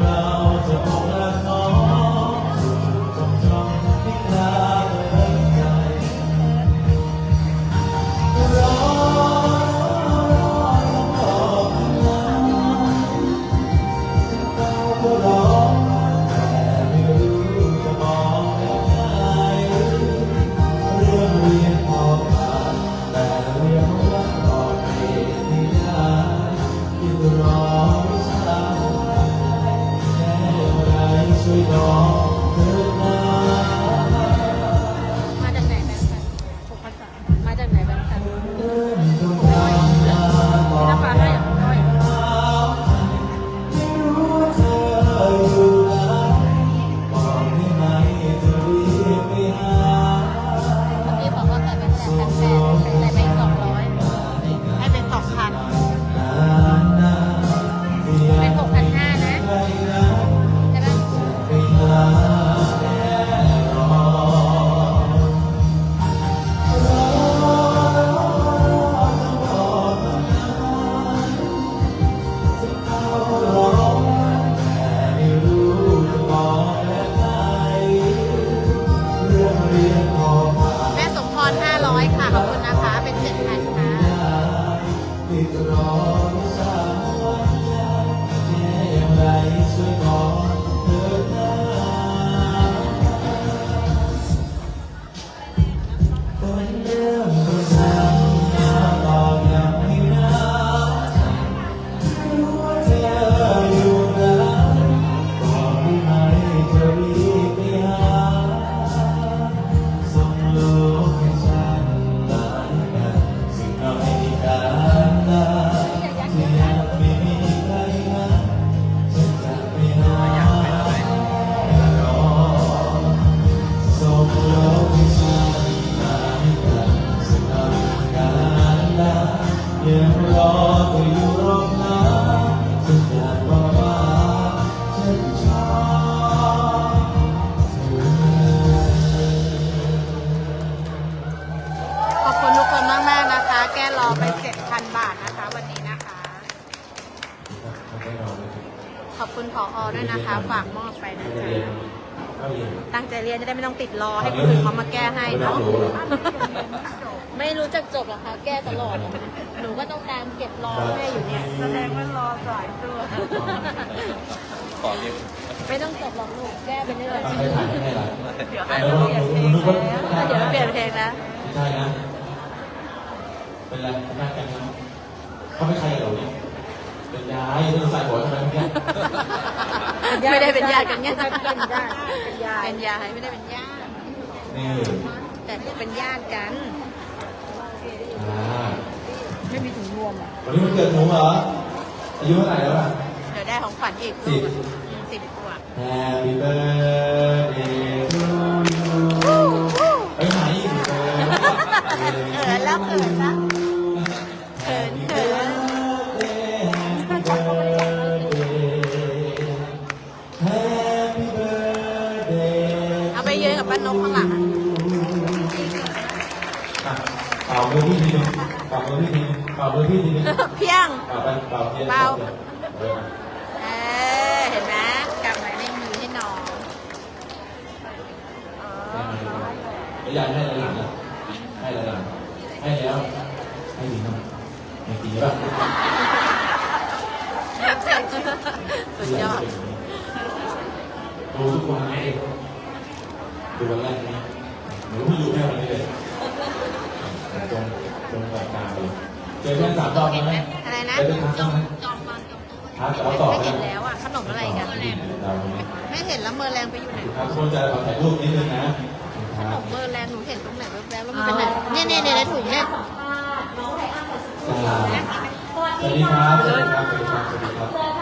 เราจะ ช่วยบอกเธอมามาจากไหนแบงค์พันหกพันสามมาจากไหนแบงค์พันเดินตรงทางมาบอกน้ำปลาให้อะร้อยไม่รู้ว่าเธออยู่ไหนบอกได้ไหมจะรีบไปหาพี่บอกว่าใส่เป็นแสนแปดใส่ไป นะคะเป็นเจ็ดพันค่ะ คุณผออด้วยนะคะ ฝากมอบไปนะจ๊ะตั้งใจเรียนจะได้ไม่ต้องติดรอให้คนอื่นเขามาแก้ให้เนาะไม่รู้จักจบหรอกคะแก้ตลอด หนูก็ต้องตามเก็บรอแม่อยู่เนี่ยแสดงว่ารอสายตัวขอเรียกไม่ต้องจบหรอกลูกแก้ไปเรื่อยๆใครถ่ายให้ล่ะเดี๋ยวอาจจะเปลี่ยนเพลงแล้วเดี๋ยวเปลี่ยนเพลงนะไม่ใช่นะเป็นไรหน้ากันนะเขาไม่ใครเหรอเนี่ย เป็นยายเรื่องใส่หัวทำไมเมื่อกี้ไม่ได้เป็นญาติกันเนี่ยเป็นญาติเป็นยายเป็นยายไม่ได้เป็นญาตินี่แต่เป็นญาติกันอ่าไม่มีถุงรวมอะวันนี้มันเกิดหนูเหรออายุเท่าไหร่แล้วอะเดี๋ยวได้ของขวัญอีกสิบอืมสิบกว่า Happy birthday ป่ามือพี่ทีนึงเป่ามือพี่ทีนึงเป่ามือพี่ทีนึงเพียงเป่าไปเป่าเทียนเป่า เออเออเห็นไหมกำไรไม่มีให้น้องแล้วยายให้อะไรหลังอะให้อะไรหลังให้แล้วให้ดีมั้งไม่ดีป่ะสุดยอดดูทุกคนไหมดูวันแรกนะหนูเพิ่งดูแค่วันนี้เลย ตรงตรงแบบกลางเลยเจอแค่สามรอบแล้วไหมอะไรนะเจอแค่ครั้งจใช่องไหมจองตอนจองตู้ท้าแต่ว่าต่อไม่ไปเห็นแล้วอะขนมอะไรกันเราเนี่ยไม่เห็นแล้วเมอร์แรงไปอยู่ไหนครับทุกคนจะขอถ่ายรูปนิดนึงนะคขรันบมเมอร์แรงหนูเห็นตรงไหนแวบๆแล้วมันเป็นไหนเนี่ยเนี่ยเนี่ยในถุงเนี่ยสวัสดีครับสวัสดีครับสวัสดีครับสวัสดีครับ